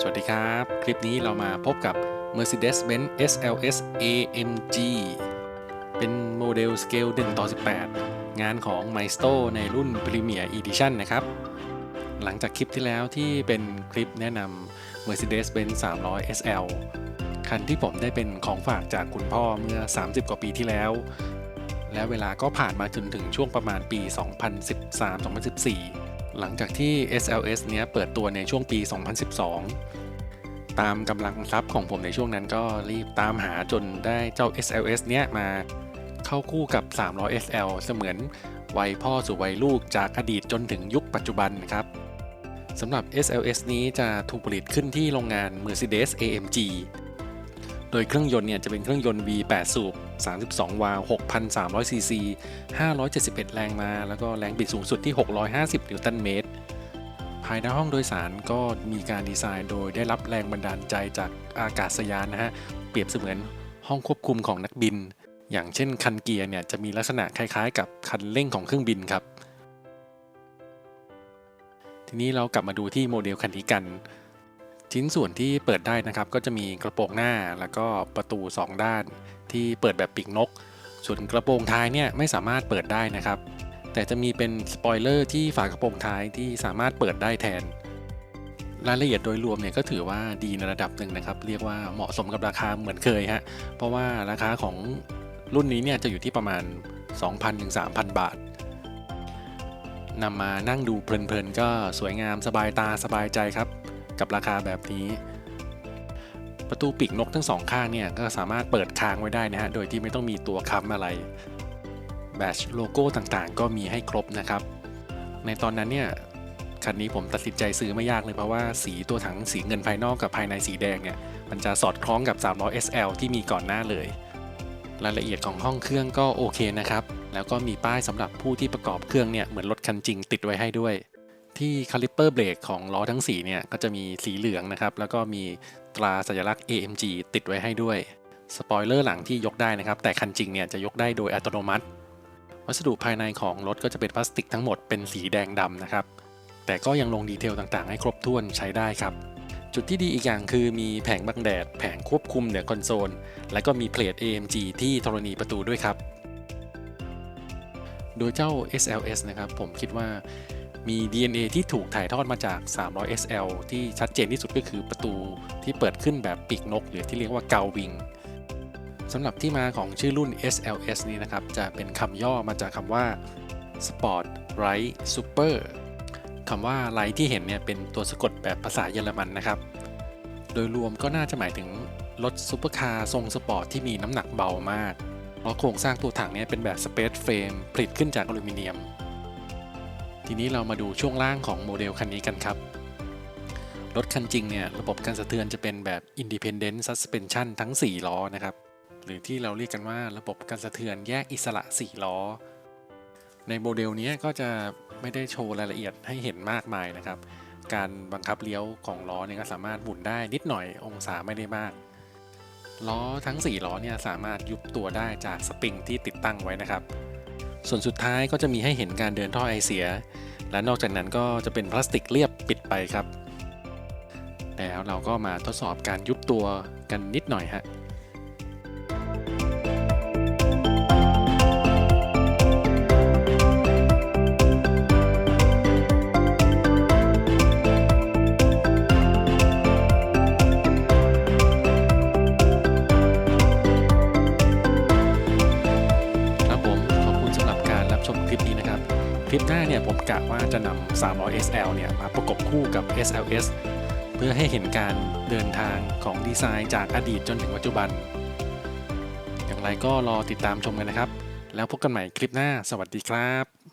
สวัสดีครับ คลิปนี้เรามาพบกับ Mercedes-Benz SLS AMG เป็นโมเดลสเกล1ต่อ 18 งานของ m a e s t r o ในรุ่น Premier Edition นะครับ หลังจากคลิปที่แล้วที่เป็นคลิปแนะนำ Mercedes-Benz 300 SL คันที่ผมได้เป็นของฝากจากคุณพ่อเมื่อ 30 กว่าปีที่แล้ว และเวลาก็ผ่านมาจนถึงช่วงประมาณปี 2013-2014 หลังจากที่ SLS เนี้ยเปิดตัวในช่วงปี 2012 ตามกำลังทรัพย์ของผมในช่วงนั้นก็รีบตามหาจนได้เจ้า SLS เนี้ยมาเข้าคู่กับ 300 SL เสมือนวัยพ่อสู่วัยลูกจากอดีตจนถึงยุคปัจจุบันนะครับสำหรับ SLS นี้จะถูกผลิตขึ้นที่โรงงาน Mercedes AMG ดยเครื่องยนต์เนี่ยจะเป็นเครื่องยนต์ V8 สูบ 32 วาล์ว6,300 ซีซี 571 แรงม้า แล้วก็แรงบิดสูงสุดที่ 650 นิวตันเมตร ภายในห้องโดยสารก็มีการดีไซน์โดยได้รับแรงบันดาลใจจากอากาศยานนะฮะ เปรียบเสมือนห้องควบคุมของนักบิน อย่างเช่นคันเกียร์เนี่ยจะมีลักษณะคล้ายๆ กับคันเร่งของเครื่องบินครับ ทีนี้เรากลับมาดูที่โมเดลคันนี้กัน ชิ้นส่วนที่เปิดได้นะครับ ก็จะมีกระโปรงหน้าแล้วก็ประตู 2 ด้าน ที่เปิดแบบปีกนก ส่วนกระโปรงท้ายเนี่ยไม่สามารถเปิดได้นะครับ แต่จะมีเป็นสปอยเลอร์ที่ฝากระโปรงท้ายที่สามารถเปิดได้แทน รายละเอียดโดยรวมเนี่ยก็ถือว่าดีในระดับหนึ่งนะครับ เรียกว่าเหมาะสมกับราคาเหมือนเคยฮะเพราะว่าราคาของรุ่นนี้เนี่ยจะอยู่ที่ประมาณ 2,000ถึง3,000 บาทนำมานั่งดูเพลินๆ ก็สวยงามสบายตาสบายใจครับ กับราคาแบบนี้ ประตูปีกนกทั้งสองข้างเนี่ยก็สามารถเปิดค้างไว้ได้นะฮะโดยที่ไม่ต้องมีตัวค้ำอะไรแบชโลโก้ต่างๆ ก็มีให้ครบนะครับ ในตอนนั้นเนี่ยคันนี้ผมตัดสินใจซื้อไม่ยากเลยเพราะว่าสีตัวถังสีเงินภายนอกกับภายในสีแดงเนี่ยมันจะสอดคล้องกับ300 SL ที่มีก่อนหน้าเลย รายละเอียดของห้องเครื่องก็โอเคนะครับ แล้วก็มีป้ายสำหรับผู้ที่ประกอบเครื่องเนี่ยเหมือนรถคันจริงติดไว้ให้ด้วย ที่คาลิปเปอร์เบรกของล้อทั้งสีเนี่ยก็จะมีสีเหลืองนะครับ แล้วก็มีตราสัญลักษณ์ AMG ติดไว้ให้ด้วย สปอยเลอร์หลังที่ยกได้นะครับ แต่คันจริงเนี่ยจะยกได้โดยอัตโนมัติ วัสดุภายในของรถก็จะเป็นพลาสติกทั้งหมดเป็นสีแดงดำนะครับ แต่ก็ยังลงดีเทลต่างๆ ให้ครบถ้วนใช้ได้ครับ จุดที่ดีอีกอย่างคือมีแผงบังแดด แผงควบคุมเหนือคอนโซล และก็มีเพลท AMG ที่ธรณีประตูด้วยครับ โดยเจ้า SLS นะครับผมคิดว่า มี DNA ที่ถูกถ่ายทอดมาจาก 300 SL ที่ชัดเจนที่สุดก็คือประตูที่เปิดขึ้นแบบปีกนก หรือที่เรียกว่าเกาวิงสำหรับที่มาของชื่อรุ่น SLS นี้นะครับ จะเป็นคำย่อมาจากคำว่า Sport Light Super คำว่า Light ที่เห็นเนี่ยเป็นตัวสะกดแบบภาษาเยอรมันนะครับ โดยรวมก็น่าจะหมายถึงรถซูเปอร์คาร์ทรงสปอร์ตที่มีน้ำหนักเบามาก เพราะโครงสร้างตัวถังเนี่ยเป็นแบบ Space Frame ผลิตขึ้นจากอลูมิเนียม ทีนี้เรามาดูช่วงล่างของโมเดลคันนี้กันครับ รถคันจริงเนี่ยระบบการสะเทือนจะเป็นแบบ Independent Suspension ทั้ง 4 ล้อนะครับ หรือที่เราเรียกกันว่าระบบการสะเทือนแยกอิสระ 4 ล้อ ในโมเดลนี้ก็จะไม่ได้โชว์รายละเอียดให้เห็นมากมายนะครับ การบังคับเลี้ยวของล้อเนี่ยก็สามารถหมุนได้นิดหน่อยองศาไม่ได้มาก ล้อทั้ง 4 ล้อเนี่ยสามารถยุบตัวได้จากสปริงที่ติดตั้งไว้นะครับ ส่วนสุดท้ายก็จะมีให้เห็นการเดินท่อไอเสีย และนอกจากนั้นก็จะเป็นพลาสติกเรียบปิดไปครับ แล้วเราก็มาทดสอบการยุบตัวกันนิดหน่อยฮะ รับชมคลิปนี้นะครับ คลิปหน้าเนี่ยผมกะว่าจะนำ300 SL เนี่ยมาประกบคู่กับ SLS เพื่อให้เห็นการเดินทางของดีไซน์จากอดีตจนถึงปัจจุบัน อย่างไรก็รอติดตามชมกันนะครับ แล้วพบกันใหม่คลิปหน้า สวัสดีครับ